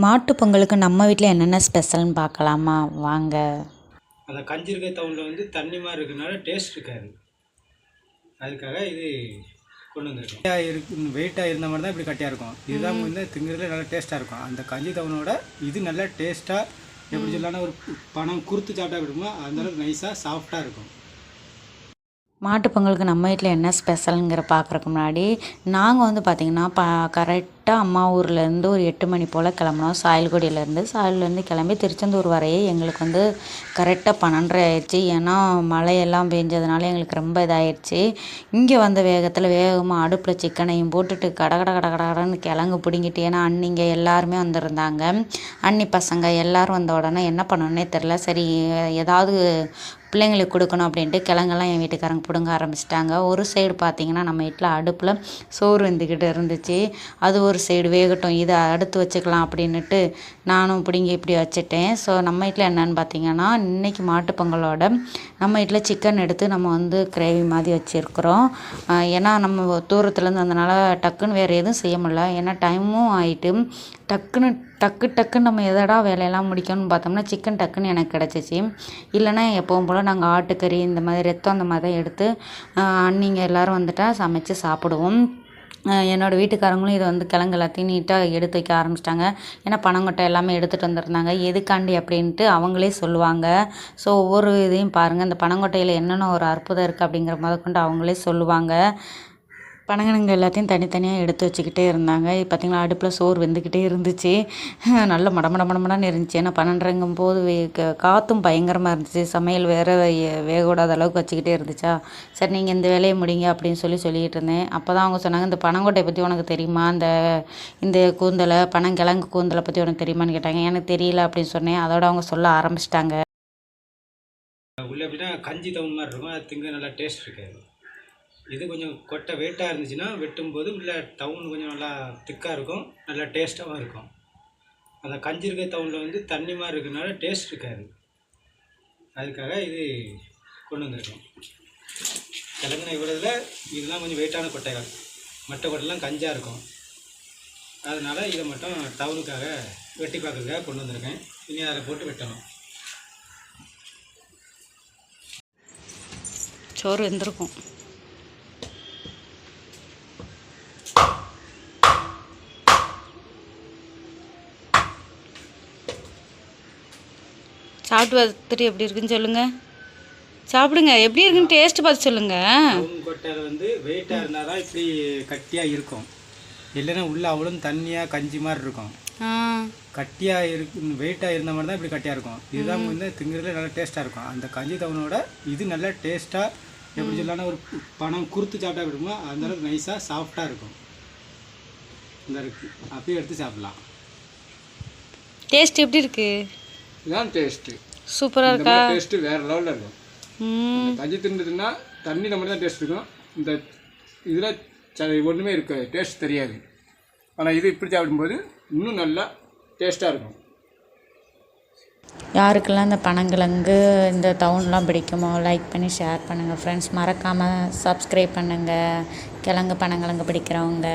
மாட்டு பொங்கலுக்கு நம்ம வீட்டில் என்னென்ன ஸ்பெஷல்னு பார்க்கலாமா? வாங்க. அந்த கஞ்சி இருக்க தவுனில் வந்து தண்ணி மாதிரி இருக்கனால டேஸ்ட் இருக்காது. அதுக்காக இது கொண்டு வந்திருக்கோம். வெயிட்டாக இருக்கு வெயிட்டாக இருந்த மாதிரி தான் இப்படி கட்டியாக இருக்கும். இதுதான் வந்து திங்கிறதுல நல்லா டேஸ்ட்டாக இருக்கும். அந்த கஞ்சி தவனோட இது நல்லா டேஸ்ட்டாக எப்படி சொல்லலாம்னா ஒரு பணம் குறுத்து சாப்பிட்டா எப்படி இருக்குமோ அந்த அளவுக்கு நைஸாக சாஃப்டாக இருக்கும். மாட்டுப்பொங்கலுக்கு நம்ம வீட்டில் என்ன ஸ்பெஷலுங்கிற பார்க்குறக்கு முன்னாடி நாங்கள் வந்து பார்த்திங்கன்னா ப கரெக்டாக அம்மா ஊர்லேருந்து ஒரு எட்டு மணி போல் கிளம்புனோம். சாயல்குடியிலேருந்து சாயல்லேருந்து கிளம்பி திருச்செந்தூர் வரையே எங்களுக்கு வந்து கரெக்டாக பன்னெண்டரை ஆயிடுச்சு. ஏன்னா மழையெல்லாம் பெஞ்சதுனால எங்களுக்கு ரொம்ப இதாயிடுச்சு இங்கே வந்த வேகத்தில் வேகமாக அடுப்பில் சிக்கனையும் போட்டுட்டு கட கட கட கடன்னு கிழங்கு பிடிங்கிட்டு ஏன்னா அன்னிங்க எல்லாருமே வந்திருந்தாங்க. அன்னி பசங்க எல்லோரும் வந்த உடனே என்ன பண்ணணுன்னே தெரில சரி ஏதாவது பிள்ளைங்களுக்கு கொடுக்கணும் அப்படின்ட்டு கிழங்கெல்லாம் என் வீட்டுக்காரங்க பிடுங்க ஆரம்பிச்சிட்டாங்க. ஒரு சைடு பார்த்திங்கன்னா நம்ம வீட்டில் அடுப்பில் சோறு வந்துக்கிட்டு இருந்துச்சு. அது ஒரு சைடு வேகட்டும் இதை அடுத்து வச்சுக்கலாம் அப்படின்னுட்டு நானும் பிடிங்கி இப்படி வச்சுட்டேன். ஸோ நம்ம வீட்டில் என்னென்னு பார்த்தீங்கன்னா இன்றைக்கி மாட்டுப் பொங்கலோட நம்ம வீட்டில் சிக்கன் எடுத்து நம்ம வந்து கிரேவி மாதிரி வச்சுருக்குறோம். ஏன்னா நம்ம தூரத்துலேருந்து அதனால் டக்குன்னு வேறு எதுவும் செய்ய முடியல. ஏன்னா டைமும் ஆகிட்டு டக்குன்னு டக்கு டக்குன்னு நம்ம எதடா வேலையெல்லாம் முடிக்கணும்னு பார்த்தோம்னா சிக்கன் டக்குன்னு எனக்கு கிடச்சிச்சு. இல்லைன்னா எப்பவும் போல் நாங்கள் ஆட்டுக்கறி இந்த மாதிரி ரத்தம் அந்த மாதிரி தான் எடுத்து அன்னிங்க எல்லோரும் வந்துட்டா சமைச்சு சாப்பிடுவோம். என்னோடய வீட்டுக்காரங்களும் இதை வந்து கிழங்கு எல்லாத்தையும் நீட்டாக எடுத்து வைக்க ஆரம்பிச்சிட்டாங்க. ஏன்னா பனங்கொட்டை எல்லாமே எடுத்துகிட்டு வந்திருந்தாங்க. எதுக்காண்டி அப்படின்ட்டு அவங்களே சொல்லுவாங்க. ஸோ ஒவ்வொரு இதையும் பாருங்கள் இந்த பனங்கொட்டையில் என்னென்ன ஒரு அற்புதம் இருக்குது அப்படிங்கிற முதற்கொண்டு அவங்களே சொல்லுவாங்க. பனங்கிழங்கு எல்லாத்தையும் தனித்தனியாக எடுத்து வச்சுக்கிட்டே இருந்தாங்க. பார்த்திங்களா அடுப்பில் சோறு வெந்துக்கிட்டே இருந்துச்சு. நல்ல மடமட மட இருந்துச்சு. ஏன்னா பன்னெண்டுங்கும் போது வே காற்றும் பயங்கரமாக இருந்துச்சு. சமையல் வேறு வேக அளவுக்கு வச்சுக்கிட்டே இருந்துச்சா. சரி நீங்கள் இந்த வேலையை முடிங்க அப்படின்னு சொல்லி சொல்லிகிட்டு இருந்தேன். அப்போ தான் அவங்க சொன்னாங்க இந்த பனங்கொட்டை பற்றி உனக்கு தெரியுமா? இந்த இந்த கூந்தலை பனங்கிழங்கு கூந்தலை பற்றி உனக்கு தெரியுமான்னு கேட்டாங்க. எனக்கு தெரியல அப்படின்னு சொன்னேன். அதோட அவங்க சொல்ல ஆரம்பிச்சிட்டாங்க. உள்ள எப்படின்னா கஞ்சி தவுன் மாதிரி இருக்கும். அது திங்க நல்லா டேஸ்ட் இருக்காது. இது கொஞ்சம் கொட்டை வெயிட்டாக இருந்துச்சுன்னா வெட்டும்போது உள்ள டவுன் கொஞ்சம் நல்லா திக்காக இருக்கும். நல்லா டேஸ்ட்டாகவும் இருக்கும். அந்த கஞ்சி இருக்க டவுனில் வந்து தண்ணி மாதிரி இருக்கிறனால டேஸ்ட் இருக்காது. அதுக்காக இது கொண்டு வந்திருக்கோம். கிழங்குனை விடுறதுல இதெல்லாம் கொஞ்சம் வெயிட்டான கொட்டைகள். மற்ற கொட்டைலாம் கஞ்சாக இருக்கும். அதனால் இதை மட்டும் டவுனுக்காக வெட்டி பார்க்குறதுக்காக கொண்டு வந்திருக்கேன். இனி அதை போட்டு வெட்டணும். சோறு வெந்திருக்கும். சாப்பிட்டு பார்த்துட்டு எப்படி இருக்குன்னு சொல்லுங்கள் சாப்பிடுங்க. எப்படி இருக்குன்னு டேஸ்ட் பார்த்து சொல்லுங்கள் கொட்டையில் வந்து வெயிட்டாக இருந்தால் தான் இப்படி கட்டியாக இருக்கும். இல்லைன்னா உள்ளே அவ்வளோ தண்ணியாக கஞ்சி மாதிரி இருக்கும். கட்டியாக இருக்கு வெயிட்டாக இருந்த மாதிரி தான் இப்படி கட்டியாக இருக்கும். இதுதான் வந்து திங்கிறதுல நல்லா டேஸ்ட்டாக இருக்கும். அந்த கஞ்சி தவனோட இது நல்லா டேஸ்ட்டாக எப்படி சொல்லலாம்னா ஒரு பணம் குறுத்து சாப்பிட்டா எப்படி இருக்குமோ அந்த அளவுக்கு நைஸாக சாஃப்டாக இருக்கும். இந்த இருக்கு. அப்படியே எடுத்து சாப்பிட்லாம். டேஸ்ட் எப்படி இருக்கு? இதுதான் டேஸ்ட்டு சூப்பராக இருக்கா? டேஸ்ட்டு வேறு லெவலில் இருக்கும். கஞ்சி தின்னுதுன்னா தண்ணி நம்ம தான் டேஸ்ட் இருக்கும் இந்த இதில் ச ஒன்றுமே இருக்காது. டேஸ்ட் தெரியாது. ஆனால் இது இப்படி சாப்பிடும்போது இன்னும் நல்லா டேஸ்ட்டாக இருக்கும். யாருக்கெல்லாம் இந்த பனங்கிழங்கு இந்த டவுன்லாம் பிடிக்குமோ லைக் பண்ணி ஷேர் பண்ணுங்கள் ஃப்ரெண்ட்ஸ் மறக்காமல் சப்ஸ்கிரைப் பண்ணுங்கள் கிழங்கு பனங்கிழங்கு பிடிக்கிறவங்க.